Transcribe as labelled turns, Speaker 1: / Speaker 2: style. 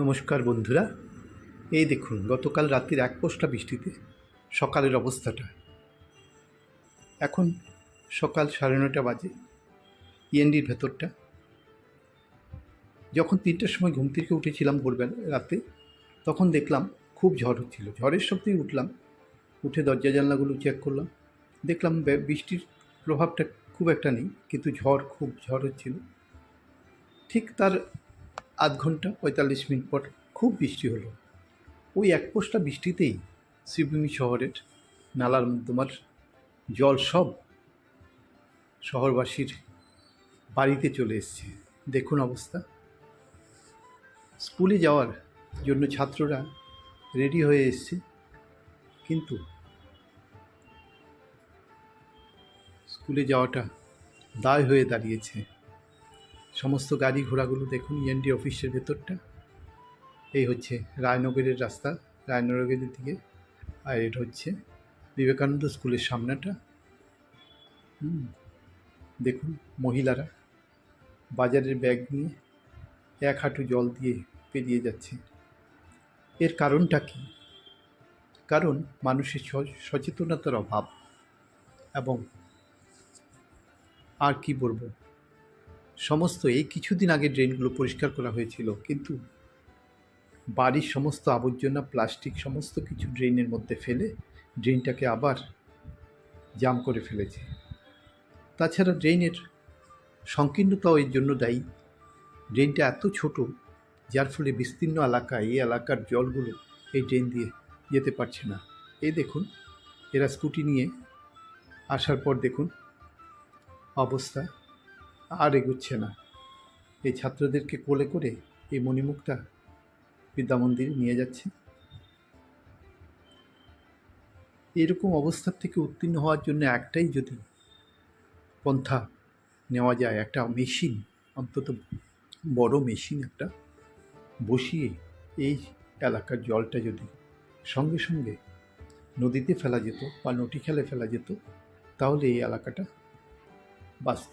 Speaker 1: নমস্কার বন্ধুরা। এই দেখুন, গতকাল রাত্রির এক পোস্টা বৃষ্টিতে সকালের অবস্থাটা। এখন সকাল সাড়ে নটা বাজে ইএনডির ভেতরটা। যখন তিনটার সময় ঘুম থেকে উঠেছিলাম ভোরবেলা, রাতে, তখন দেখলাম খুব ঝড় হচ্ছিল। ঝড়ের শব্দেই উঠলাম, উঠে দরজা জানলাগুলো চেক করলাম। দেখলাম বৃষ্টির প্রভাবটা খুব একটা নেই, কিন্তু ঝড় খুব ঝড় হচ্ছিল। ঠিক তার আধ ঘণ্টা পঁয়তাল্লিশ মিনিট পর খুব বৃষ্টি হলো। ওই এক পোস্টা বৃষ্টিতেই শিবভূমি শহরের নালার তোমার জল সব শহরবাসীর বাড়িতে চলে এসছে। দেখুন অবস্থা। স্কুলে যাওয়ার জন্য ছাত্ররা রেডি হয়ে এসছে। কিন্তু স্কুলে যাওয়াটা দায় হয়ে দাঁড়িয়েছে। সমস্ত গাড়ি ঘোড়াগুলো দেখুন ইএনডি অফিসের ভেতরটা। এই হচ্ছে রায়নগরের রাস্তা, রায়নগরের দিকে। আর এটা হচ্ছে বিবেকানন্দ স্কুলের সামনেটা। দেখুন মহিলারা বাজারের ব্যাগ নিয়ে এক হাঁটু জল দিয়ে পেরিয়ে যাচ্ছে। এর কারণটা কি? কারণ মানুষের সচেতনতার অভাব। এবং আর কি বলব? সমস্ত এই কিছুদিন আগে ড্রেনগুলো পরিষ্কার করা হয়েছিল, কিন্তু বাড়ির সমস্ত আবর্জনা, প্লাস্টিক, সমস্ত কিছু ড্রেনের মধ্যে ফেলে ড্রেনটাকে আবার জাম করে ফেলেছে। তাছাড়া ড্রেনের সংকীর্ণতাও এর জন্য দায়ী। ড্রেনটা এত ছোট, যার ফলে বিস্তীর্ণ এলাকা, এই এলাকার জলগুলো এই ড্রেন দিয়ে যেতে পারছে না। এই দেখুন, এরা স্কুটি নিয়ে আসার পর দেখুন অবস্থা। আর এগুচ্ছে না। এই ছাত্রদেরকে কোলে করে এই মণিমুখটা বিদ্যা মন্দিরে নিয়ে যাচ্ছে। এরকম অবস্থার থেকে উত্তীর্ণ হওয়ার জন্য একটাই যদি পন্থা নেওয়া যায়, একটা মেশিন, অন্তত বড় মেশিন একটা বসিয়ে এই এলাকার জলটা যদি সঙ্গে সঙ্গে নদীতে ফেলা যেত বা নটি খেলে ফেলা যেত, তাহলে এই এলাকাটা বাঁচত।